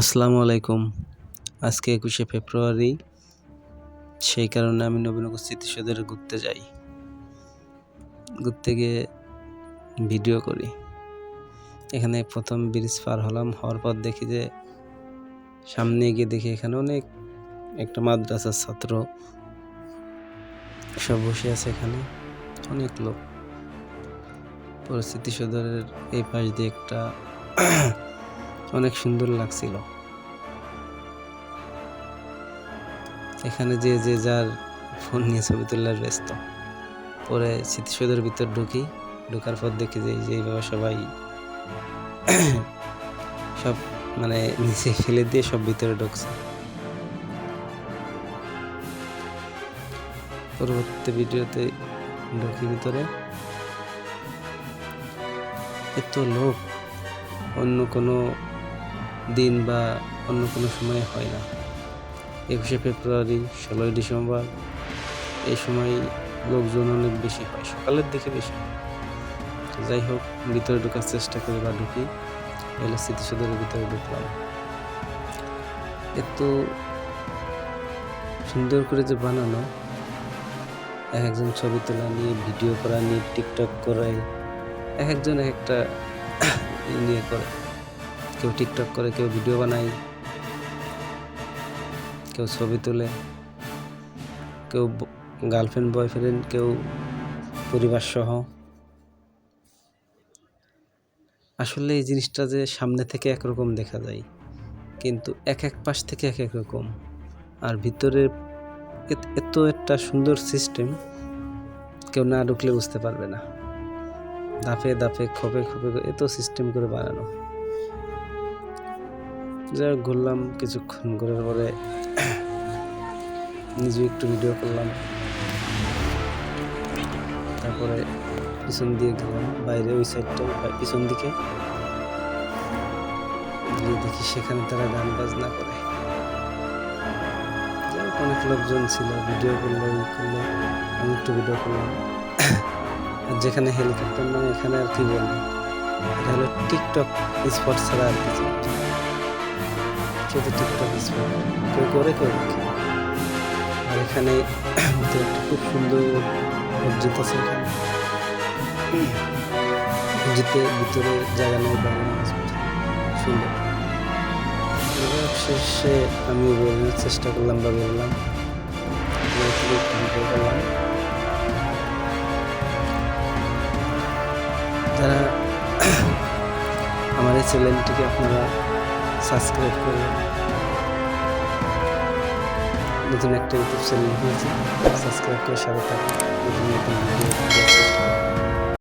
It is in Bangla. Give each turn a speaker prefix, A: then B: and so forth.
A: আসসালামু আলাইকুম। আজকে একুশে ফেব্রুয়ারি, সেই কারণে আমি নবীনগর স্মৃতিসৌধে ঘুরতে যাই। ঘুরতে গিয়ে ভিডিও করি। এখানে প্রথম ব্রিজ পার হলাম, হওয়ার পর দেখি যে সামনে গিয়ে দেখি এখানে অনেক একটা মাদ্রাসার ছাত্র সব বসে আছে এখানে। অনেক লোক। পরে স্মৃতিসৌধের এই পাশ দিয়ে একটা অনেক সুন্দর লাগছিল। এখানে যে যে যার ফোন নিয়ে ছবি তোলার ব্যস্ত। পরে স্মৃতিসৌধের ভিতর ঢুকি। ঢোকার পর দেখি যে এই যে এইভাবে সবাই সব মানে নিচে ফেলে দিয়ে সব ভিতরে ঢুকছে। পরবর্তী ভিডিওতে ঢুকি ভিতরে। এত লোক, অন্য কোনো দিন বা অন্য কোনো সময়ে হয় না। একুশে ফেব্রুয়ারি, ষোলোই ডিসেম্বর, এই সময় লোকজন অনেক বেশি হয়, সকালের দিকে বেশি হয়। যাই হোক, ভিতরে ঢোকার চেষ্টা করি বা ঢুকি এলো স্মৃতিসৌধের ভিতরে ঢুকলাম। এত সুন্দর করে যে বানানো, এক একজন ছবি তোলা নিয়ে, ভিডিও করা নিয়ে, টিকটক করে এক একজন একটা ই নিয়ে করে। কেউ টিকটক করে, কেউ ভিডিও বানায়, কেউ ছবি তোলে, কেউ গার্লফ্রেন্ড, বয়ফ্রেন্ড, কেউ পরিবার সহ আসলে এই জিনিসটা যে সামনে থেকে একরকম দেখা যায়, কিন্তু এক এক পাশ থেকে এক এক রকম। আর ভিতরে এত- একটা সুন্দর সিস্টেম কেউ না ঢুকলে বুঝতে পারবে না। ধাপে দাফে খপে খপে এত সিস্টেম করে বানানো। যাই হোক, ঘুরলাম কিছুক্ষণ, ঘুরার পরে নিজে একটু ভিডিও করলাম। তারপরে পিছন দিয়ে গেলাম, বাইরে ওই সাইডটা পিছন দিকে। গিয়ে দেখি সেখানে তারা গান বাজনা করে। অনেক লোকজন ছিল ভিডিও করল, ই করল, আমি একটু ভিডিও করলাম। আর যেখানে হেলিকপ্টার নামে এখানে আর কি বলব? এটা হলো টিকটক স্পট ছাড়া আর কিছু শুধু টিকটক স্পট কেউ করে, কেউ আর এখানে খুব সুন্দর মসজিদ আছে এখানে। মসজিদে ভিতরে জায়গা নেই বাইরে সুন্দর। শেষে আমি বেরোনোর চেষ্টা করলাম বা ভিডিও করলাম আমার এই চ্যানেলটিকে আপনারা সাবস্ক্রাইব করবেন নতুন একটা ইউটিউব চ্যানেল হয়েছে সাবস্ক্রাইব করে সাথে থাকুন। নতুন নতুন ভিডিও